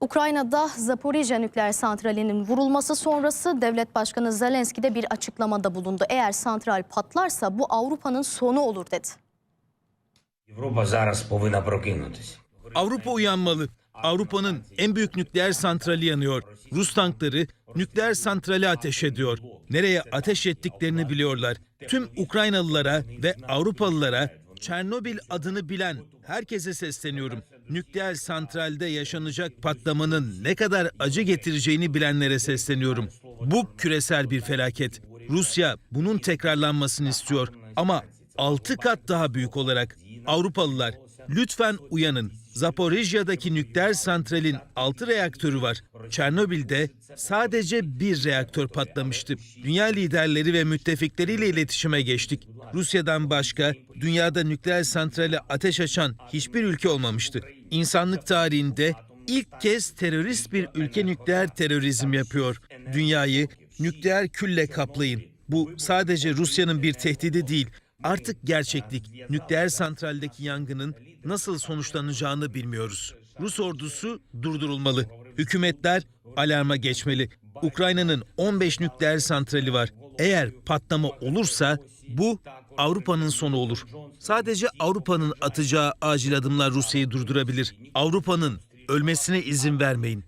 Ukrayna'da Zaporijya nükleer santralinin vurulması sonrası devlet başkanı Zelenski de bir açıklamada bulundu. Eğer santral patlarsa bu Avrupa'nın sonu olur dedi. Avrupa uyanmalı. Avrupa'nın en büyük nükleer santrali yanıyor. Rus tankları nükleer santrale ateş ediyor. Nereye ateş ettiklerini biliyorlar. Tüm Ukraynalılara ve Avrupalılara Çernobil adını bilen herkese sesleniyorum. Nükleer santralde yaşanacak patlamanın ne kadar acı getireceğini bilenlere sesleniyorum. Bu küresel bir felaket. Rusya bunun tekrarlanmasını istiyor ama 6 kat daha büyük olarak. Avrupalılar lütfen uyanın. Zaporijya'daki nükleer santralin 6 reaktörü var. Çernobil'de sadece bir reaktör patlamıştı. Dünya liderleri ve müttefikleriyle iletişime geçtik. Rusya'dan başka dünyada nükleer santrale ateş açan hiçbir ülke olmamıştı. İnsanlık tarihinde ilk kez terörist bir ülke nükleer terörizm yapıyor. Dünyayı nükleer külle kaplayın. Bu sadece Rusya'nın bir tehdidi değil. Artık gerçeklik. Nükleer santraldeki yangının nasıl sonuçlanacağını bilmiyoruz. Rus ordusu durdurulmalı. Hükümetler alarma geçmeli. Ukrayna'nın 15 nükleer santrali var. Eğer patlama olursa bu Avrupa'nın sonu olur. Sadece Avrupa'nın atacağı acil adımlar Rusya'yı durdurabilir. Avrupa'nın ölmesine izin vermeyin.